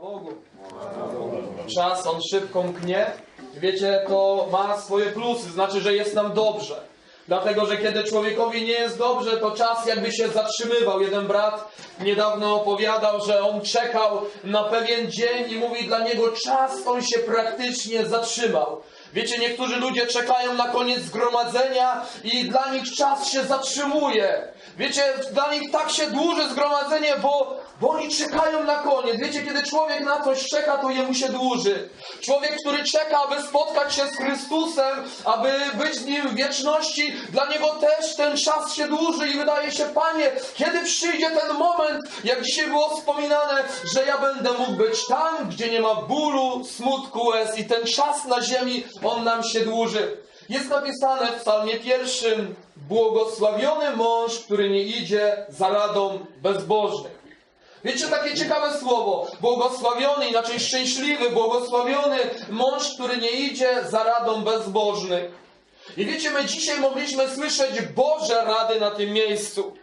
Bogu. Czas on szybko mknie. Wiecie, to ma swoje plusy, znaczy, że jest nam dobrze. Dlatego, że kiedy człowiekowi nie jest dobrze, to czas jakby się zatrzymywał. Jeden brat niedawno opowiadał, że on czekał na pewien dzień i mówi, dla niego czas on się praktycznie zatrzymał. Wiecie, niektórzy ludzie czekają na koniec zgromadzenia i dla nich czas się zatrzymuje. Wiecie, dla nich tak się dłuży zgromadzenie, bo, bo oni czekają na koniec. Wiecie, kiedy człowiek na coś czeka, to jemu się dłuży. Człowiek, który czeka, aby spotkać się z Chrystusem, aby być z Nim w wieczności, dla niego też ten czas się dłuży i wydaje się, Panie, kiedy przyjdzie ten moment, jak dzisiaj było wspominane, że ja będę mógł być tam, gdzie nie ma bólu, smutku, łez i ten czas na ziemi, on nam się dłuży. Jest napisane w psalmie pierwszym, błogosławiony mąż, który nie idzie za radą bezbożnych. Wiecie, takie ciekawe słowo. Błogosławiony, inaczej szczęśliwy, błogosławiony mąż, który nie idzie za radą bezbożnych. I wiecie, my dzisiaj mogliśmy słyszeć Boże rady na tym miejscu.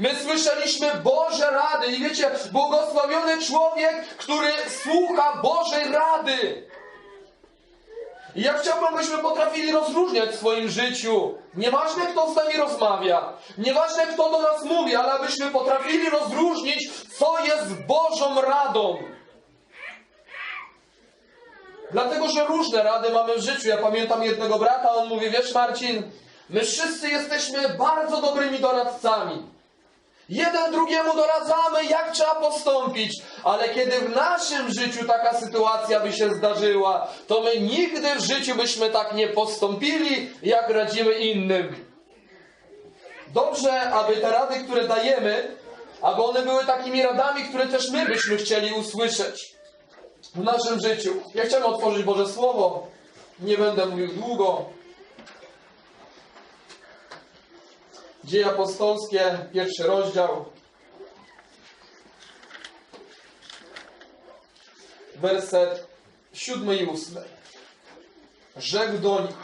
My słyszeliśmy Boże rady i wiecie, błogosławiony człowiek, który słucha Bożej rady. I ja chciałbym, abyśmy potrafili rozróżniać w swoim życiu. Nieważne, kto z nami rozmawia, nieważne, kto do nas mówi, ale abyśmy potrafili rozróżnić, co jest Bożą radą. Dlatego, że różne rady mamy w życiu. Ja pamiętam jednego brata, on mówi, wiesz Marcin, my wszyscy jesteśmy bardzo dobrymi doradcami. Jeden drugiemu doradzamy, jak trzeba postąpić, ale kiedy w naszym życiu taka sytuacja by się zdarzyła, to my nigdy w życiu byśmy tak nie postąpili, jak radzimy innym. Dobrze, aby te rady, które dajemy, aby one były takimi radami, które też my byśmy chcieli usłyszeć w naszym życiu. Ja chciałem otworzyć Boże Słowo. Nie będę mówił długo. Dzieje apostolskie, pierwszy rozdział. Werset siódmy i ósmy. Rzekł do nich,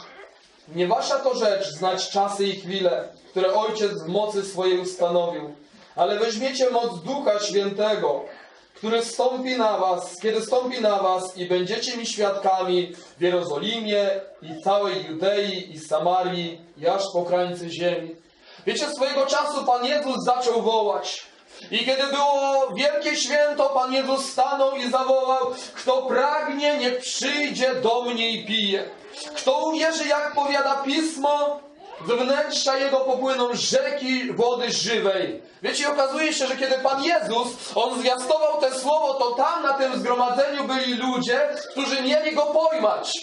nie wasza to rzecz znać czasy i chwile, które Ojciec w mocy swojej ustanowił, ale weźmiecie moc Ducha Świętego, który stąpi na was, kiedy stąpi na was i będziecie mi świadkami w Jerozolimie i całej Judei i Samarii i aż po krańce ziemi. Wiecie, swojego czasu Pan Jezus zaczął wołać. I kiedy było wielkie święto, Pan Jezus stanął i zawołał, kto pragnie, niech przyjdzie do mnie i pije. Kto uwierzy, jak powiada Pismo, z wnętrza Jego popłyną rzeki wody żywej. Wiecie, okazuje się, że kiedy Pan Jezus, On zwiastował te słowo, to tam na tym zgromadzeniu byli ludzie, którzy mieli Go pojmać.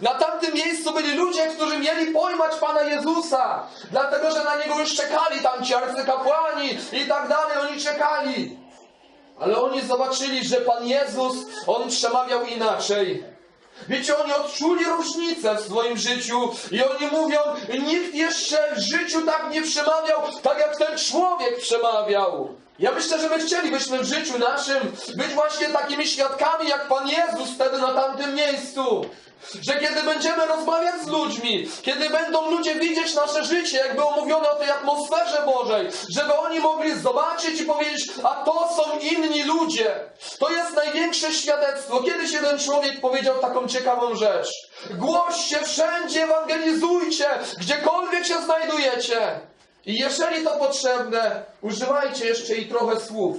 Na tamtym miejscu byli ludzie, którzy mieli pojmać Pana Jezusa, dlatego że na Niego już czekali tam ci arcykapłani i tak dalej, oni czekali. Ale oni zobaczyli, że Pan Jezus, On przemawiał inaczej. Wiecie, oni odczuli różnicę w swoim życiu i oni mówią, nikt jeszcze w życiu tak nie przemawiał, tak jak ten człowiek przemawiał. Ja myślę, że my chcielibyśmy w życiu naszym być właśnie takimi świadkami, jak Pan Jezus wtedy na tamtym miejscu. Że kiedy będziemy rozmawiać z ludźmi, kiedy będą ludzie widzieć nasze życie, jak było mówione o tej atmosferze Bożej, żeby oni mogli zobaczyć i powiedzieć, a to są inni ludzie. To jest największe świadectwo. Kiedyś jeden człowiek powiedział taką ciekawą rzecz. Głoście wszędzie, ewangelizujcie, gdziekolwiek się znajdujecie. I jeżeli to potrzebne, używajcie jeszcze i trochę słów.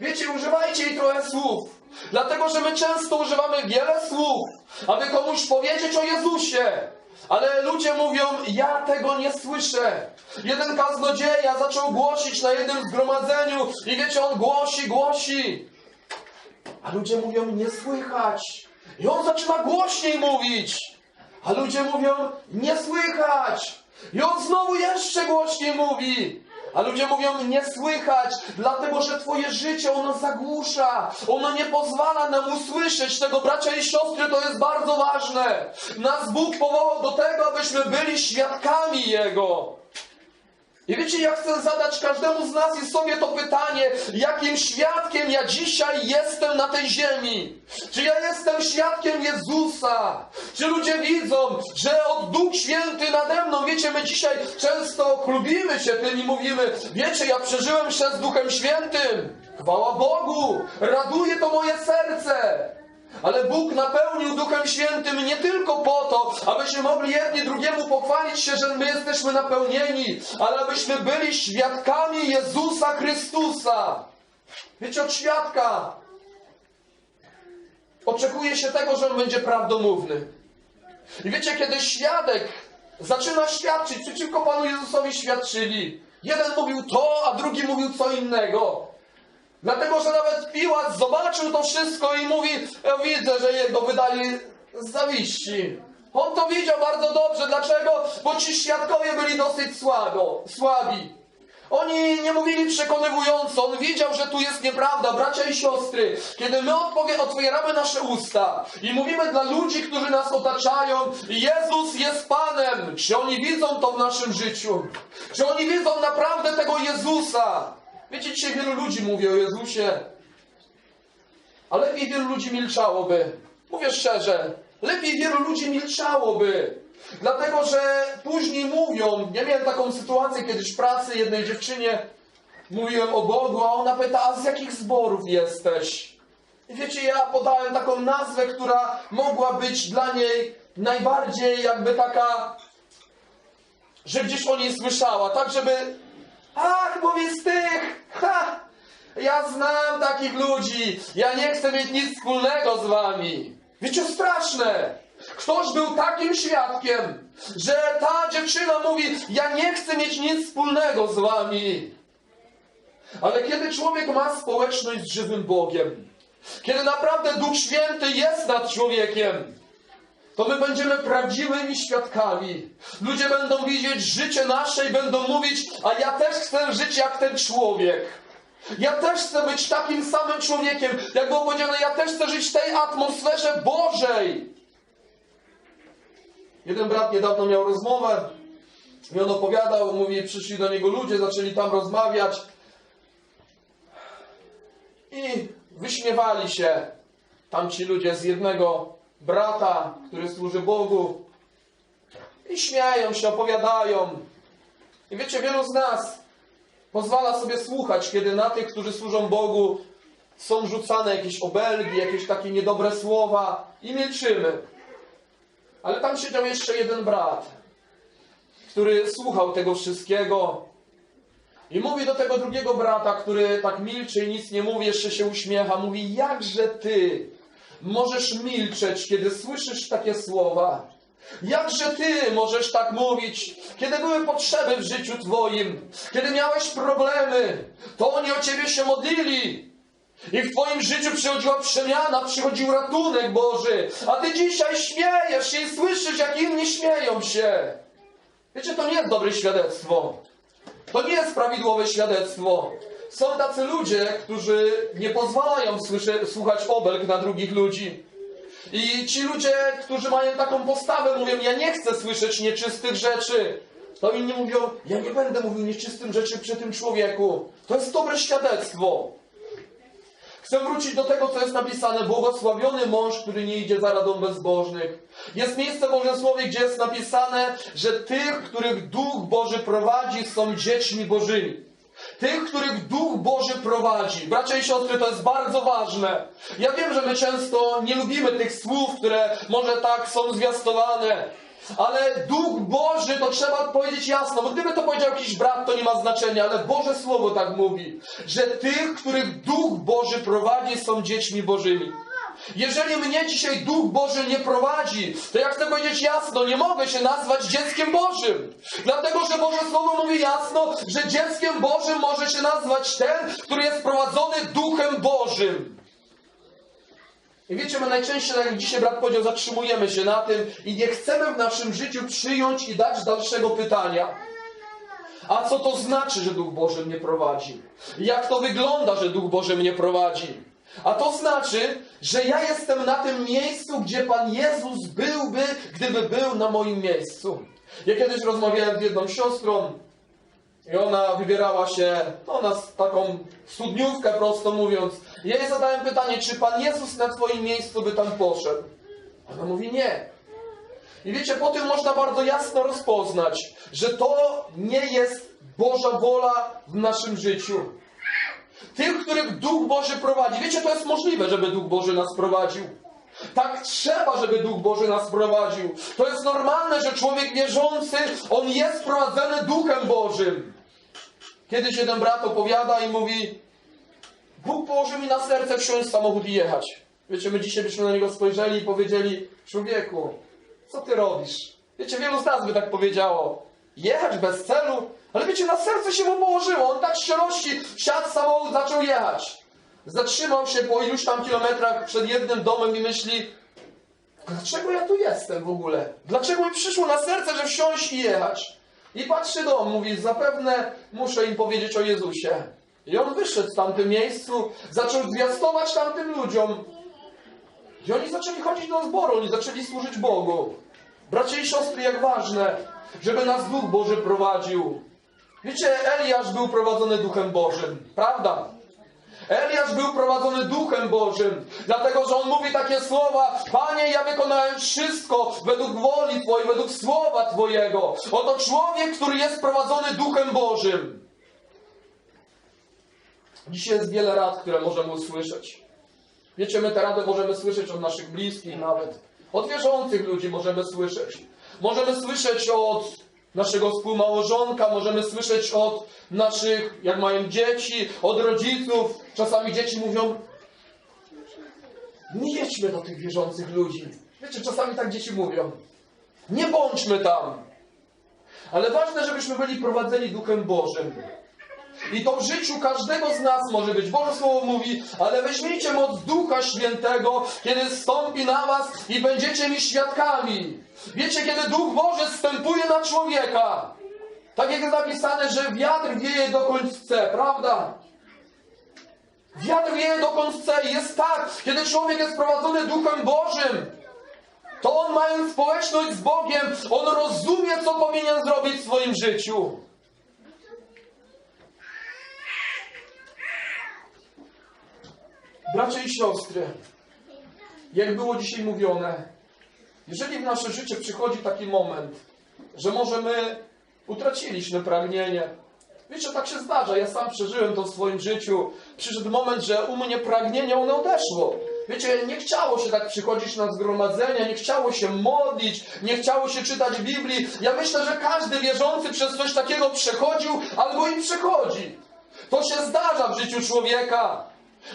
Wiecie, używajcie i trochę słów. Dlatego, że my często używamy wiele słów, aby komuś powiedzieć o Jezusie. Ale ludzie mówią, ja tego nie słyszę. Jeden kaznodzieja zaczął głosić na jednym zgromadzeniu i wiecie, on głosi, głosi. A ludzie mówią, nie słychać. I on zaczyna głośniej mówić. A ludzie mówią, nie słychać. I on znowu jeszcze głośniej mówi. A ludzie mówią, nie słychać, dlatego że Twoje życie ono zagłusza. Ono nie pozwala nam usłyszeć tego, bracia i siostry, to jest bardzo ważne. Nas Bóg powołał do tego, abyśmy byli świadkami Jego. I wiecie, ja chcę zadać każdemu z nas i sobie to pytanie, jakim świadkiem ja dzisiaj jestem na tej ziemi? Czy ja jestem świadkiem Jezusa? Czy ludzie widzą, że od Duch Święty nade mną, wiecie, my dzisiaj często chlubimy się tym i mówimy, wiecie, ja przeżyłem się z Duchem Świętym. Chwała Bogu! Raduje to moje serce! Ale Bóg napełnił Duchem Świętym nie tylko po to, abyśmy mogli jedni drugiemu pochwalić się, że my jesteśmy napełnieni, ale abyśmy byli świadkami Jezusa Chrystusa. Wiecie, od świadka oczekuje się tego, że on będzie prawdomówny. I wiecie, kiedy świadek zaczyna świadczyć, przeciwko Panu Jezusowi świadczyli. Jeden mówił to, a drugi mówił co innego. Dlatego, że nawet Piłat zobaczył to wszystko i mówi, ja widzę, że jego wydali z zawiści. On to widział bardzo dobrze. Dlaczego? Bo ci świadkowie byli dosyć słabo, słabi. Oni nie mówili przekonywująco. On wiedział, że tu jest nieprawda. Bracia i siostry, kiedy my odpowie, otwieramy nasze usta i mówimy dla ludzi, którzy nas otaczają, Jezus jest Panem. Czy oni widzą to w naszym życiu? Czy oni widzą naprawdę tego Jezusa? Wiecie, dzisiaj wielu ludzi mówi o Jezusie, a lepiej wielu ludzi milczałoby. Mówię szczerze, lepiej wielu ludzi milczałoby. Dlatego, że później mówią, ja miałem taką sytuację kiedyś w pracy jednej dziewczynie, mówiłem o Bogu, a ona pyta, a z jakich zborów jesteś? I wiecie, ja podałem taką nazwę, która mogła być dla niej najbardziej jakby taka, że gdzieś o niej słyszała, tak żeby, ach, mówi z tych, ha, ja znam takich ludzi, ja nie chcę mieć nic wspólnego z wami. Wiecie, straszne. Ktoś był takim świadkiem, że ta dziewczyna mówi, ja nie chcę mieć nic wspólnego z wami. Ale kiedy człowiek ma społeczność z żywym Bogiem, kiedy naprawdę Duch Święty jest nad człowiekiem, to my będziemy prawdziwymi świadkami. Ludzie będą widzieć życie nasze i będą mówić, a ja też chcę żyć jak ten człowiek. Ja też chcę być takim samym człowiekiem. Jak było powiedziane, ja też chcę żyć w tej atmosferze Bożej. Jeden brat niedawno miał rozmowę i on opowiadał, mówi, przyszli do niego ludzie, zaczęli tam rozmawiać i wyśmiewali się tamci ludzie z jednego brata, który służy Bogu i śmieją się, opowiadają. I wiecie, wielu z nas pozwala sobie słuchać, kiedy na tych, którzy służą Bogu, są rzucane jakieś obelgi, jakieś takie niedobre słowa i milczymy. Ale tam siedział jeszcze jeden brat, który słuchał tego wszystkiego i mówi do tego drugiego brata, który tak milczy i nic nie mówi, jeszcze się uśmiecha, mówi, jakże ty możesz milczeć, kiedy słyszysz takie słowa? Jakże ty możesz tak mówić, kiedy były potrzeby w życiu twoim, kiedy miałeś problemy, to oni o ciebie się modlili. I w Twoim życiu przychodziła przemiana, przychodził ratunek Boży, a Ty dzisiaj śmiejesz się i słyszysz, jak inni śmieją się. Wiecie, to nie jest dobre świadectwo. To nie jest prawidłowe świadectwo. Są tacy ludzie, którzy nie pozwalają słuchać obelg na drugich ludzi. I ci ludzie, którzy mają taką postawę, mówią, ja nie chcę słyszeć nieczystych rzeczy. To inni mówią, ja nie będę mówił nieczystym rzeczy przy tym człowieku. To jest dobre świadectwo. Chcę wrócić do tego, co jest napisane. Błogosławiony mąż, który nie idzie za radą bezbożnych. Jest miejsce w Bożym Słowie, gdzie jest napisane, że tych, których Duch Boży prowadzi, są dziećmi Bożymi. Tych, których Duch Boży prowadzi. Bracia i siostry, to jest bardzo ważne. Ja wiem, że my często nie lubimy tych słów, które może tak są zwiastowane. Ale Duch Boży to trzeba powiedzieć jasno, bo gdyby to powiedział jakiś brat, to nie ma znaczenia, ale Boże Słowo tak mówi, że tych, których Duch Boży prowadzi, są dziećmi Bożymi. Jeżeli mnie dzisiaj Duch Boży nie prowadzi, to ja chcę powiedzieć jasno, nie mogę się nazwać dzieckiem Bożym. Dlatego, że Boże Słowo mówi jasno, że dzieckiem Bożym może się nazwać ten, który jest prowadzony Duchem Bożym. I wiecie, my najczęściej, tak jak dzisiaj brat powiedział, zatrzymujemy się na tym i nie chcemy w naszym życiu przyjąć i dać dalszego pytania. A co to znaczy, że Duch Boży mnie prowadzi? Jak to wygląda, że Duch Boży mnie prowadzi? A to znaczy, że ja jestem na tym miejscu, gdzie Pan Jezus byłby, gdyby był na moim miejscu. Ja kiedyś rozmawiałem z jedną siostrą i ona wybierała się, no na taką studniówkę prosto mówiąc. Ja jej zadałem pytanie, czy Pan Jezus na Twoim miejscu by tam poszedł? Ona mówi nie. I wiecie, po tym można bardzo jasno rozpoznać, że to nie jest Boża wola w naszym życiu. Tych, których Duch Boży prowadzi. Wiecie, to jest możliwe, żeby Duch Boży nas prowadził. Tak trzeba, żeby Duch Boży nas prowadził. To jest normalne, że człowiek wierzący, on jest prowadzony Duchem Bożym. Kiedyś jeden brat opowiada i mówi, Bóg położył mi na serce wsiąść samochód i jechać. Wiecie, my dzisiaj byśmy na niego spojrzeli i powiedzieli, człowieku, co ty robisz? Wiecie, wielu z nas by tak powiedziało. Jechać bez celu? Ale wiecie, na serce się mu położyło. On tak z szczerości wsiadł w samochód, zaczął jechać. Zatrzymał się po iluś tam kilometrach przed jednym domem i myśli, dlaczego ja tu jestem w ogóle? Dlaczego mi przyszło na serce, że wsiąść i jechać? I patrzy dom, mówi, zapewne muszę im powiedzieć o Jezusie. I on wyszedł w tamtym miejscu, zaczął zwiastować tamtym ludziom. I oni zaczęli chodzić do zboru, oni zaczęli służyć Bogu. Bracia i siostry, jak ważne, żeby nas Duch Boży prowadził. Wiecie, Eliasz był prowadzony Duchem Bożym, prawda? Eliasz był prowadzony Duchem Bożym, dlatego że on mówi takie słowa: Panie, ja wykonałem wszystko według woli Twojej, według słowa Twojego. Oto człowiek, który jest prowadzony Duchem Bożym. Dzisiaj jest wiele rad, które możemy usłyszeć. Wiecie, my te rady możemy słyszeć od naszych bliskich nawet. Od wierzących ludzi możemy słyszeć. Możemy słyszeć od naszego współmałżonka, możemy słyszeć od naszych, jak mają dzieci, od rodziców. Czasami dzieci mówią, nie jedźmy do tych wierzących ludzi. Wiecie, czasami tak dzieci mówią. Nie bądźmy tam. Ale ważne, żebyśmy byli prowadzeni Duchem Bożym. I to w życiu każdego z nas może być. Boże Słowo mówi, ale weźmijcie moc Ducha Świętego, kiedy zstąpi na was i będziecie mi świadkami. Wiecie, kiedy Duch Boży zstępuje na człowieka. Tak jak jest napisane, że wiatr wieje dokąd chce, prawda? Wiatr wieje dokąd chce i jest tak, kiedy człowiek jest prowadzony Duchem Bożym, to on mając społeczność z Bogiem, on rozumie, co powinien zrobić w swoim życiu. Bracia i siostry, jak było dzisiaj mówione, jeżeli w nasze życie przychodzi taki moment, że może my utraciliśmy pragnienie, wiecie, tak się zdarza, ja sam przeżyłem to w swoim życiu, przyszedł moment, że u mnie pragnienie ono odeszło. Wiecie, nie chciało się tak przychodzić na zgromadzenia, nie chciało się modlić, nie chciało się czytać Biblii. Ja myślę, że każdy wierzący przez coś takiego przechodził albo i przechodzi. To się zdarza w życiu człowieka.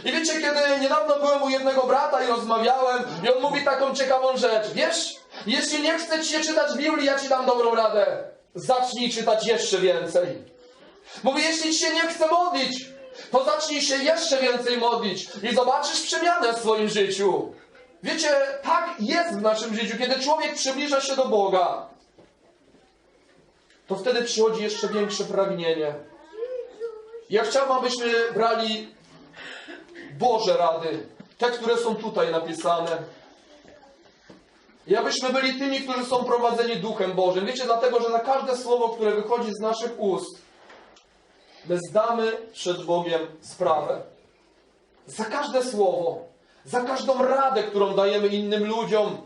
I wiecie, kiedy niedawno byłem u jednego brata i rozmawiałem, i on mówi taką ciekawą rzecz. Wiesz, jeśli nie chce ci się czytać Biblii, ja ci dam dobrą radę. Zacznij czytać jeszcze więcej. Mówi, jeśli ci się nie chce modlić, to zacznij się jeszcze więcej modlić i zobaczysz przemianę w swoim życiu. Wiecie, tak jest w naszym życiu. Kiedy człowiek przybliża się do Boga, to wtedy przychodzi jeszcze większe pragnienie. Ja chciałbym, abyśmy brali Boże rady, te, które są tutaj napisane. I abyśmy byli tymi, którzy są prowadzeni Duchem Bożym. Wiecie, dlatego, że na każde słowo, które wychodzi z naszych ust, my zdamy przed Bogiem sprawę. Za każde słowo, za każdą radę, którą dajemy innym ludziom,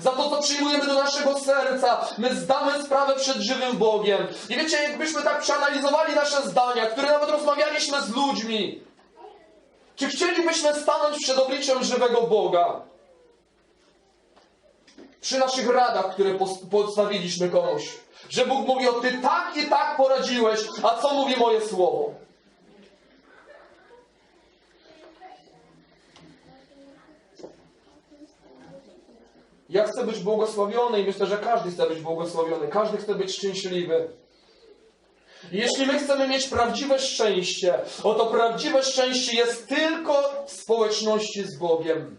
za to, co przyjmujemy do naszego serca, my zdamy sprawę przed żywym Bogiem. I wiecie, jakbyśmy tak przeanalizowali nasze zdania, które nawet rozmawialiśmy z ludźmi, czy chcielibyśmy stanąć przed obliczem żywego Boga? Przy naszych radach, które pos- postawiliśmy komuś. Że Bóg mówi, o ty tak i tak poradziłeś, a co mówi moje słowo? Ja chcę być błogosławiony i myślę, że każdy chce być błogosławiony, każdy chce być szczęśliwy. Jeśli my chcemy mieć prawdziwe szczęście, oto prawdziwe szczęście jest tylko w społeczności z Bogiem.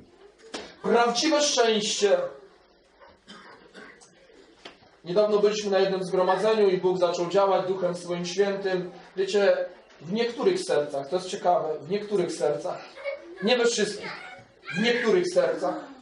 Prawdziwe szczęście. Niedawno byliśmy na jednym zgromadzeniu i Bóg zaczął działać Duchem swoim świętym. Wiecie, w niektórych sercach, to jest ciekawe, w niektórych sercach, nie we wszystkich, w niektórych sercach.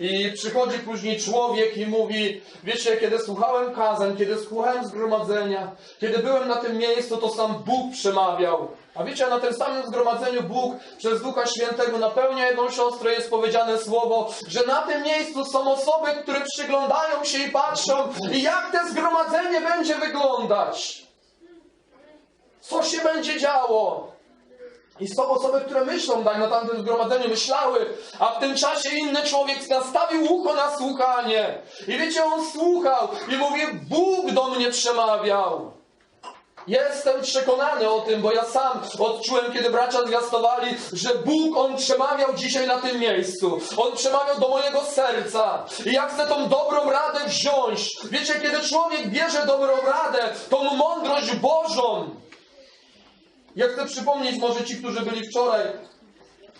I przychodzi później człowiek i mówi, wiecie, kiedy słuchałem kazań, kiedy słuchałem zgromadzenia, kiedy byłem na tym miejscu, to sam Bóg przemawiał. A wiecie, na tym samym zgromadzeniu Bóg przez Ducha Świętego napełnia jedną siostrę, jest powiedziane słowo, że na tym miejscu są osoby, które przyglądają się i patrzą, i jak to zgromadzenie będzie wyglądać. Co się będzie działo? I są osoby, które myślą, tak na tamtym zgromadzeniu myślały, a w tym czasie inny człowiek nastawił ucho na słuchanie. I wiecie, on słuchał i mówi, Bóg do mnie przemawiał. Jestem przekonany o tym, bo ja sam odczułem, kiedy bracia zwiastowali, że Bóg, On przemawiał dzisiaj na tym miejscu. On przemawiał do mojego serca. I ja chcę tą dobrą radę wziąć. Wiecie, kiedy człowiek bierze dobrą radę, tą mądrość Bożą. Ja chcę przypomnieć, może ci, którzy byli wczoraj,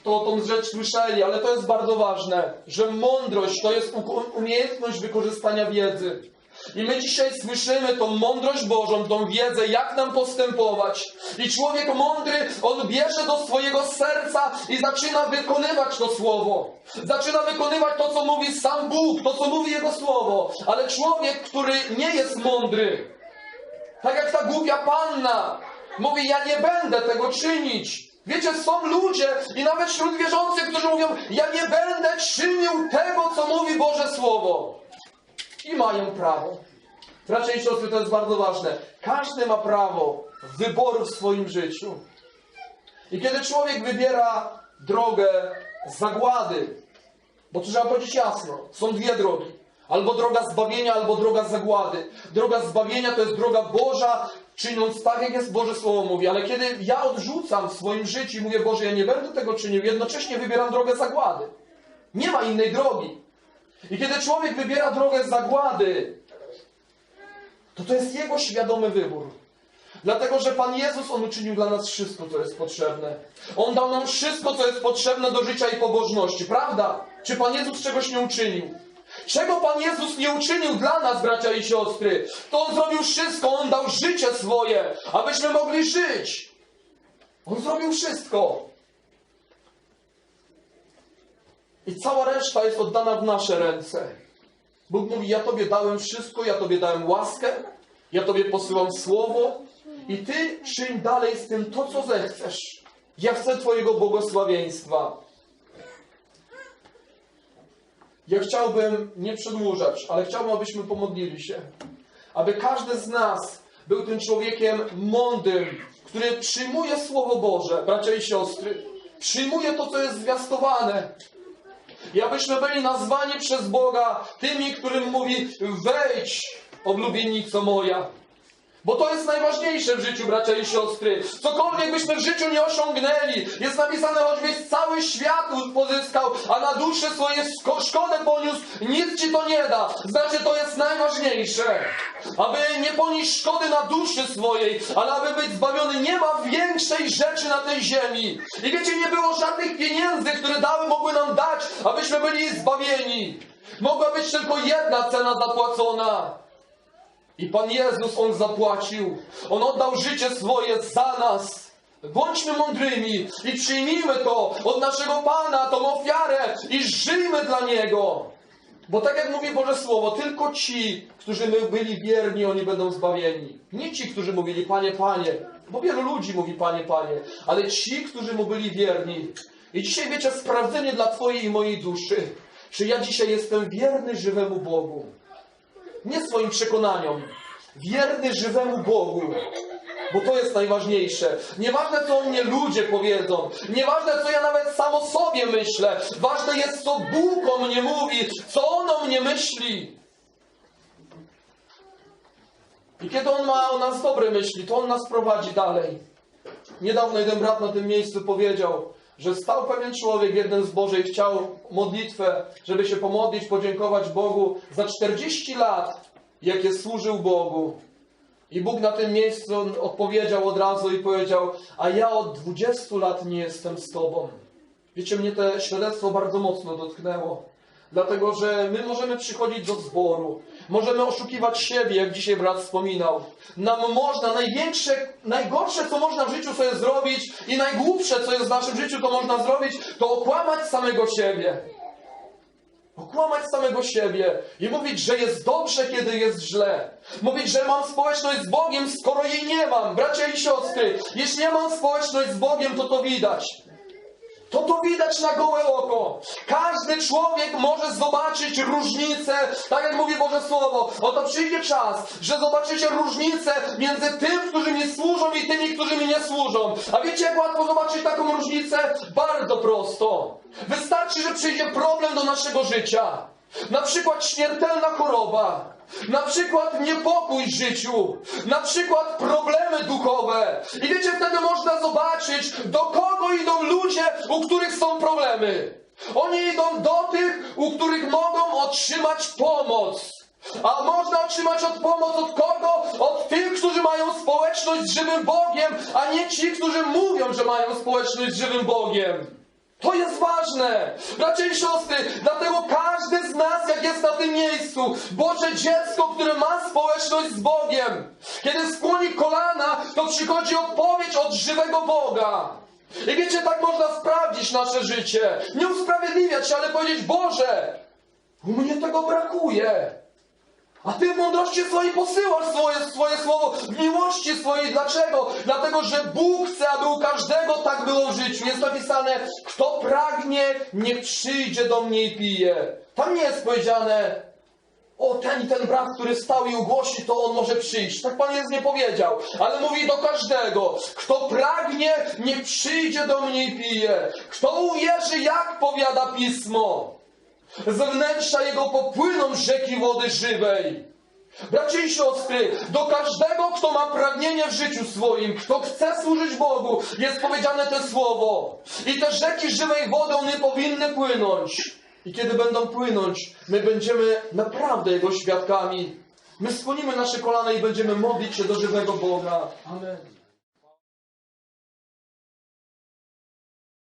to tą rzecz słyszeli, ale to jest bardzo ważne, że mądrość to jest umiejętność wykorzystania wiedzy. I my dzisiaj słyszymy tą mądrość Bożą, tą wiedzę, jak nam postępować. I człowiek mądry, on bierze do swojego serca i zaczyna wykonywać to słowo. Zaczyna wykonywać to, co mówi sam Bóg, to, co mówi Jego słowo. Ale człowiek, który nie jest mądry, tak jak ta głupia panna, mówi: Ja nie będę tego czynić. Wiecie, są ludzie i nawet wśród wierzących, którzy mówią: Ja nie będę czynił tego, co mówi Boże Słowo. I mają prawo. I siostry, to jest bardzo ważne. Każdy ma prawo wyboru w swoim życiu. I kiedy człowiek wybiera drogę zagłady, bo trzeba powiedzieć jasno, są dwie drogi. Albo droga zbawienia, albo droga zagłady. Droga zbawienia to jest droga Boża, czyniąc tak, jak jest Boże Słowo mówi. Ale kiedy ja odrzucam w swoim życiu i mówię, Boże, ja nie będę tego czynił, jednocześnie wybieram drogę zagłady. Nie ma innej drogi. I kiedy człowiek wybiera drogę zagłady, to to jest jego świadomy wybór. Dlatego, że Pan Jezus, On uczynił dla nas wszystko, co jest potrzebne. On dał nam wszystko, co jest potrzebne do życia i pobożności. Prawda? Czy Pan Jezus czegoś nie uczynił? Czego Pan Jezus nie uczynił dla nas, bracia i siostry? To On zrobił wszystko. On dał życie swoje, abyśmy mogli żyć. On zrobił wszystko. I cała reszta jest oddana w nasze ręce. Bóg mówi: Ja Tobie dałem wszystko, ja Tobie dałem łaskę, ja Tobie posyłam słowo i Ty czyń dalej z tym to, co zechcesz. Ja chcę Twojego błogosławieństwa. Ja chciałbym nie przedłużać, ale chciałbym, abyśmy pomodlili się. Aby każdy z nas był tym człowiekiem mądrym, który przyjmuje Słowo Boże, bracia i siostry. Przyjmuje to, co jest zwiastowane. I abyśmy byli nazwani przez Boga tymi, którym mówi: Wejdź, oblubienico moja. Bo to jest najważniejsze w życiu, bracia i siostry. Cokolwiek byśmy w życiu nie osiągnęli, jest napisane, choćbyś cały świat pozyskał, a na duszy swoje szko- szkodę poniósł, nic ci to nie da. Znaczy, to jest najważniejsze. Aby nie ponieść szkody na duszy swojej, ale aby być zbawiony, nie ma większej rzeczy na tej ziemi. I wiecie, nie było żadnych pieniędzy, które dały, mogły nam dać, abyśmy byli zbawieni. Mogła być tylko jedna cena zapłacona. I Pan Jezus, On zapłacił. On oddał życie swoje za nas. Bądźmy mądrymi i przyjmijmy to od naszego Pana, tą ofiarę i żyjmy dla Niego. Bo tak jak mówi Boże Słowo, tylko ci, którzy byli wierni, oni będą zbawieni. Nie ci, którzy mówili Panie, Panie, bo wielu ludzi mówi Panie, Panie, ale ci, którzy mu byli wierni. I dzisiaj wiecie, sprawdzenie dla Twojej i mojej duszy, czy ja dzisiaj jestem wierny żywemu Bogu nie swoim przekonaniom. Wierny żywemu Bogu. Bo to jest najważniejsze. Nieważne, co o mnie ludzie powiedzą. Nieważne, co ja nawet sam o sobie myślę. Ważne jest, co Bóg o mnie mówi. Co On o mnie myśli. I kiedy On ma o nas dobre myśli, to On nas prowadzi dalej. Niedawno jeden brat na tym miejscu powiedział, że stał pewien człowiek w jednym zborze i chciał modlitwę, żeby się pomodlić, podziękować Bogu za 40 lat, jakie służył Bogu. I Bóg na tym miejscu odpowiedział od razu i powiedział: A ja od 20 lat nie jestem z Tobą. Wiecie, mnie to świadectwo bardzo mocno dotknęło. Dlatego, że my możemy przychodzić do zboru, możemy oszukiwać siebie, jak dzisiaj brat wspominał. Nam można, największe, najgorsze, co można w życiu sobie zrobić i najgłupsze, co jest w naszym życiu, to można zrobić, to okłamać samego siebie. Okłamać samego siebie i mówić, że jest dobrze, kiedy jest źle. Mówić, że mam społeczność z Bogiem, skoro jej nie mam. Bracia i siostry, jeśli ja mam społeczność z Bogiem, to to widać. To to widać na gołe oko. Każdy człowiek może zobaczyć różnicę, tak jak mówi Boże Słowo. Oto przyjdzie czas, że zobaczycie różnicę między tym, którzy mi służą i tymi, którzy mi nie służą. A wiecie, jak łatwo zobaczyć taką różnicę? Bardzo prosto. Wystarczy, że przyjdzie problem do naszego życia. Na przykład śmiertelna choroba. Na przykład niepokój w życiu. Na przykład problemy duchowe. I wiecie, wtedy można zobaczyć, do kogo idą ludzie, u których są problemy. Oni idą do tych, u których mogą otrzymać pomoc. A można otrzymać od pomoc od kogo? Od tych, którzy mają społeczność z żywym Bogiem, a nie ci, którzy mówią, że mają społeczność z żywym Bogiem. To jest ważne! Bracia i siostry, dlatego każdy z nas, jak jest na tym miejscu, Boże dziecko, które ma społeczność z Bogiem, kiedy skłoni kolana, to przychodzi odpowiedź od żywego Boga. I wiecie, tak można sprawdzić nasze życie. Nie usprawiedliwiać się, ale powiedzieć, Boże, u mnie tego brakuje. A Ty w mądrości swojej posyłasz swoje, swoje słowo w miłości swojej. Dlaczego? Dlatego, że Bóg chce, aby u każdego tak było w życiu. Jest napisane, kto pragnie, niech przyjdzie do mnie i pije. Tam nie jest powiedziane, o ten i ten brat, który stał i ugłosi, to on może przyjść. Tak Pan Jezus nie powiedział, ale mówi do każdego, kto pragnie, niech przyjdzie do mnie i pije. Kto uwierzy, jak powiada Pismo. Z wnętrza jego popłyną rzeki wody żywej. Bracia i siostry, do każdego, kto ma pragnienie w życiu swoim, kto chce służyć Bogu, jest powiedziane to słowo. I te rzeki żywej wody, one powinny płynąć. I kiedy będą płynąć, my będziemy naprawdę Jego świadkami. My skłonimy nasze kolana i będziemy modlić się do żywego Boga. Amen.